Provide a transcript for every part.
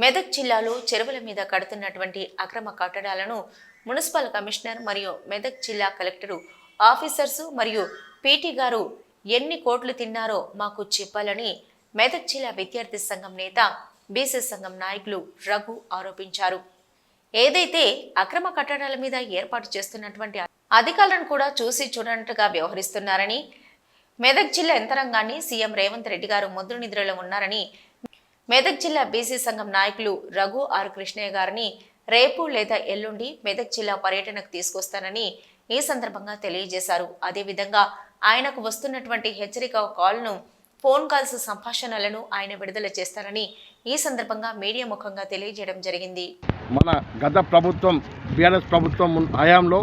మెదక్ జిల్లాలో చెరువుల మీద కడుతున్నటువంటి అక్రమ కట్టడాలను మున్సిపల్ కమిషనర్ మరియు మెదక్ జిల్లా కలెక్టరు ఆఫీసర్సు మరియు పీటీ గారు ఎన్ని కోట్లు తిన్నారో మాకు చెప్పాలని మెదక్ జిల్లా విద్యార్థి సంఘం నేత బీసీ సంఘం నాయకులు రఘు ఆరోపించారు. ఏదైతే అక్రమ కట్టడాల మీద ఏర్పాటు చేస్తున్నటువంటి అధికారులను కూడా చూసి చూడనట్టుగా వ్యవహరిస్తున్నారని మెదక్ జిల్లా యంత్రాంగాన్ని సీఎం రేవంత్ రెడ్డి గారు ముద్ర నిద్రలో ఉన్నారని మెదక్ జిల్లా బీసీ సంఘం నాయకులు రఘు ఆర్ కృష్ణయ్య గారిని రేపు లేదా ఎల్లుండి మెదక్ జిల్లా పర్యటనకు తీసుకొస్తానని ఈ సందర్భంగా తెలియజేశారు. అదేవిధంగా ఆయనకు వస్తున్నటువంటి హెచ్చరిక కాల్ను ఫోన్ కాల్స్ సంభాషణలను ఆయన విడుదల చేస్తారని ఈ సందర్భంగా మీడియా ముఖంగా తెలియజేయడం జరిగింది. మన గత ప్రభుత్వం బీఆర్ఎస్ ప్రభుత్వం హయాంలో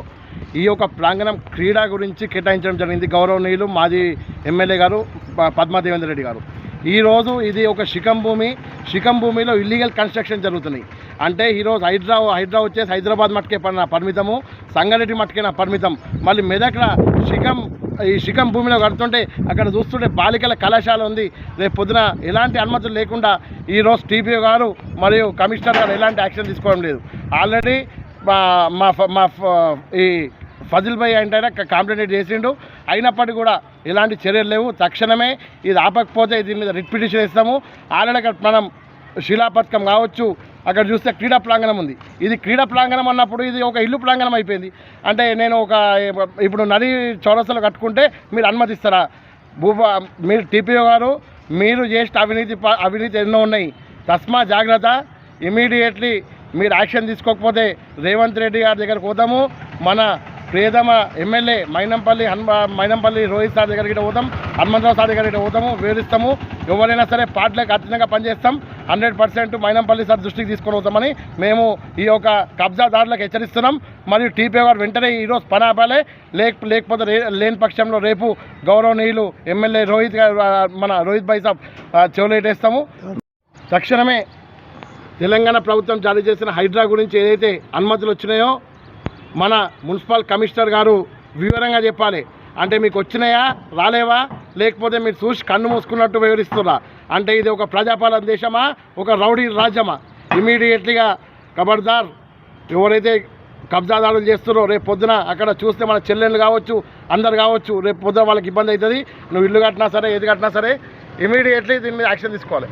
ఈ యొక్క ప్రాంగణం క్రీడా గురించి కేటాయించడం జరిగింది గౌరవనీయులు మాజీ ఎమ్మెల్యే గారు పద్మాదేవేంద్ర రెడ్డి గారు. ఈరోజు ఇది ఒక శిఖం భూమి శిఖం భూమిలో ఇల్లీగల్ కన్స్ట్రక్షన్ జరుగుతున్నాయి. అంటే ఈరోజు హైడ్రా హైడ్రా వచ్చేసి హైదరాబాద్ మట్టుకే పడిన పరిమితము సంగారెడ్డి మట్టుకేనా పరిమితం. మళ్ళీ మెదక్ల శిఖం ఈ శిఖం భూమిలో కడుతుంటే అక్కడ చూస్తుంటే బాలికల కళాశాల ఉంది. రేపు పొద్దున ఎలాంటి అనుమతులు లేకుండా ఈరోజు టీపీఓ గారు మరియు కమిషనర్ గారు ఎలాంటి యాక్షన్ తీసుకోవడం లేదు. ఆల్రెడీ మా మా ఫ- మా ఫ- ఈ ఫజిల్ భాయ్ అంటే కంప్లైంట్ చేసిండు. అయినప్పటికీ కూడా ఎలాంటి చర్యలు లేవు. తక్షణమే ఇది ఆపకపోతే దీని మీద రిట్ పిటిషన్ ఇస్తాము ఆల్రెడీ మనం శిలాపథకం కావచ్చు. అక్కడ చూస్తే క్రీడా ప్రాంగణం ఉంది. ఇది క్రీడా ప్రాంగణం అన్నప్పుడు ఇది ఒక ఇల్లు ప్రాంగణం అయిపోయింది. అంటే నేను ఒక ఇప్పుడు నది చౌరస్తలో కట్టుకుంటే మీరు అనుమతిస్తారా? భూపా మీరు టీపీఓ గారు మీరు చేసిన అవినీతి ప- అవినీతి ఎన్నో ఉన్నాయి. తస్మా జాగ్రత్త. ఇమీడియట్లీ మీరు యాక్షన్ తీసుకోకపోతే రేవంత్ రెడ్డి గారి దగ్గరకు పోతాము. మన ప్రియతమ ఎమ్మెల్యే మైనంపల్లి హన్మ మైనంపల్లి రోహిత్ సార్ దగ్గరికి పోతాం. హనుమంతరావు సార్ దగ్గరికి ఇటు పోతాము. వివరిస్తాము. ఎవరైనా సరే పార్టీలకు ఖచ్చితంగా పనిచేస్తాం. హండ్రెడ్ పర్సెంట్ మైనంపల్లి సార్ దృష్టికి తీసుకొని పోతామని మేము ఈ యొక్క కబ్జాదారులకు హెచ్చరిస్తున్నాం. మరియు టీపీ గారు వెంటనే ఈరోజు పని ఆపాలి లేక లేకపోతే లేని పక్షంలో రేపు గౌరవనీయులు ఎమ్మెల్యే రోహిత్ గారు మన రోహిత్ భాయ్ సాబ్ చెవులేటేస్తాము తక్షణమే తెలంగాణ ప్రభుత్వం జారీ చేసిన హైడ్రా గురించి ఏదైతే అనుమతులు వచ్చినాయో మన మున్సిపల్ కమిషనర్ గారు వివరంగా చెప్పాలి. అంటే మీకు వచ్చినాయా రాలేవా? లేకపోతే మీరు చూసి కన్ను మూసుకున్నట్టు వివరిస్తున్నా అంటే ఇది ఒక ప్రజాపాలన దేశమా? ఒక రౌడీ రాజ్యమా? ఇమీడియట్లీగా ఖబర్దార్ ఎవరైతే కబ్జాదారులు చేస్తున్నారో రేపు పొద్దున అక్కడ చూస్తే మన చెల్లెళ్ళు కావచ్చు అందరు కావచ్చు రేపు పొద్దున వాళ్ళకి ఇబ్బంది అవుతుంది. నువ్వు ఇల్లు కట్టినా సరే ఏది కట్టినా సరే ఇమీడియట్లీ దీని మీద యాక్షన్ తీసుకోవాలి.